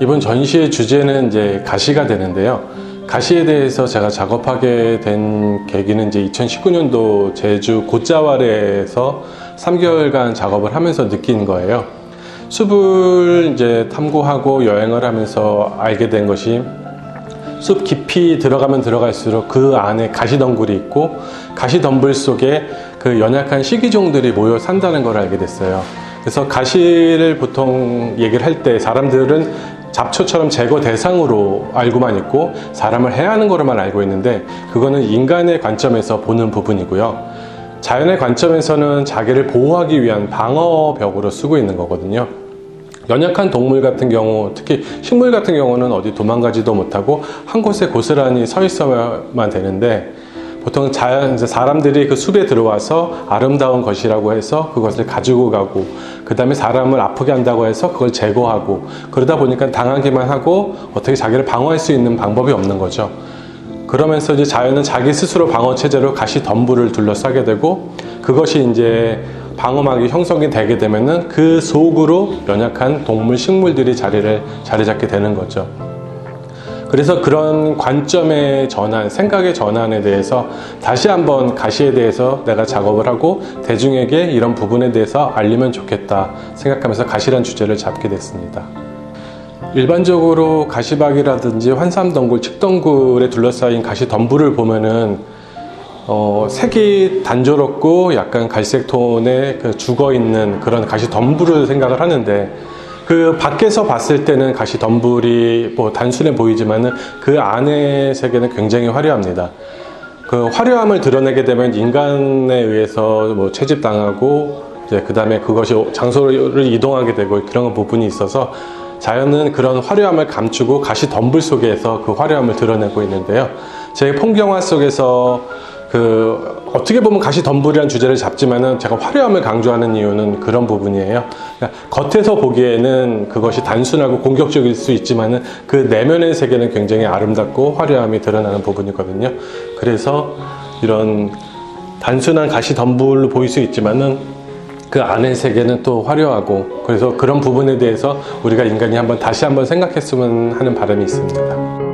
이번 전시의 주제는 이제 가시가 되는데요. 가시에 대해서 제가 작업하게 된 계기는 이제 2019년도 제주 곶자왈에서 3개월간 작업을 하면서 느낀 거예요. 숲을 이제 탐구하고 여행을 하면서 알게 된 것이 숲 깊이 들어가면 들어갈수록 그 안에 가시덩굴이 있고 가시덤불 속에 그 연약한 식이종들이 모여 산다는 걸 알게 됐어요. 그래서 가시를 보통 얘기를 할 때 사람들은 잡초처럼 제거 대상으로 알고만 있고 사람을 해하는 거로만 알고 있는데 그거는 인간의 관점에서 보는 부분이고요. 자연의 관점에서는 자기를 보호하기 위한 방어벽으로 쓰고 있는 거거든요. 연약한 동물 같은 경우, 특히 식물 같은 경우는 어디 도망가지도 못하고 한 곳에 고스란히 서 있어야만 되는데 보통 자연, 이제 사람들이 그 숲에 들어와서 아름다운 것이라고 해서 그것을 가지고 가고 그 다음에 사람을 아프게 한다고 해서 그걸 제거하고 그러다 보니까 당하기만 하고 어떻게 자기를 방어할 수 있는 방법이 없는 거죠. 그러면서 이제 자연은 자기 스스로 방어 체제로 가시 덤불을 둘러싸게 되고 그것이 이제 방어막이 형성이 되게 되면은 그 속으로 연약한 동물, 식물들이 자리를 자리 잡게 되는 거죠. 그래서 그런 관점의 전환, 생각의 전환에 대해서 다시 한번 가시에 대해서 내가 작업을 하고 대중에게 이런 부분에 대해서 알리면 좋겠다 생각하면서 가시란 주제를 잡게 됐습니다. 일반적으로 가시박이라든지 환삼덩굴, 측덩굴에 둘러싸인 가시 덤불을 보면은 어, 색이 단조롭고 약간 갈색 톤의 그 죽어 있는 그런 가시 덤불을 생각을 하는데 그 밖에서 봤을 때는 가시 덤불이 뭐 단순해 보이지만은 그 안의 세계는 굉장히 화려합니다. 그 화려함을 드러내게 되면 인간에 의해서 뭐 채집당하고 이제 그 다음에 그것이 장소를 이동하게 되고 그런 부분이 있어서 자연은 그런 화려함을 감추고 가시 덤불 속에서 그 화려함을 드러내고 있는데요. 제 풍경화 속에서 그 어떻게 보면 가시 덤불이라는 주제를 잡지만은 제가 화려함을 강조하는 이유는 그런 부분이에요. 그러니까 겉에서 보기에는 그것이 단순하고 공격적일 수 있지만은 그 내면의 세계는 굉장히 아름답고 화려함이 드러나는 부분이거든요. 그래서 이런 단순한 가시 덤불로 보일 수 있지만은 그 안의 세계는 또 화려하고 그래서 그런 부분에 대해서 우리가 인간이 한번 다시 한번 생각했으면 하는 바람이 있습니다.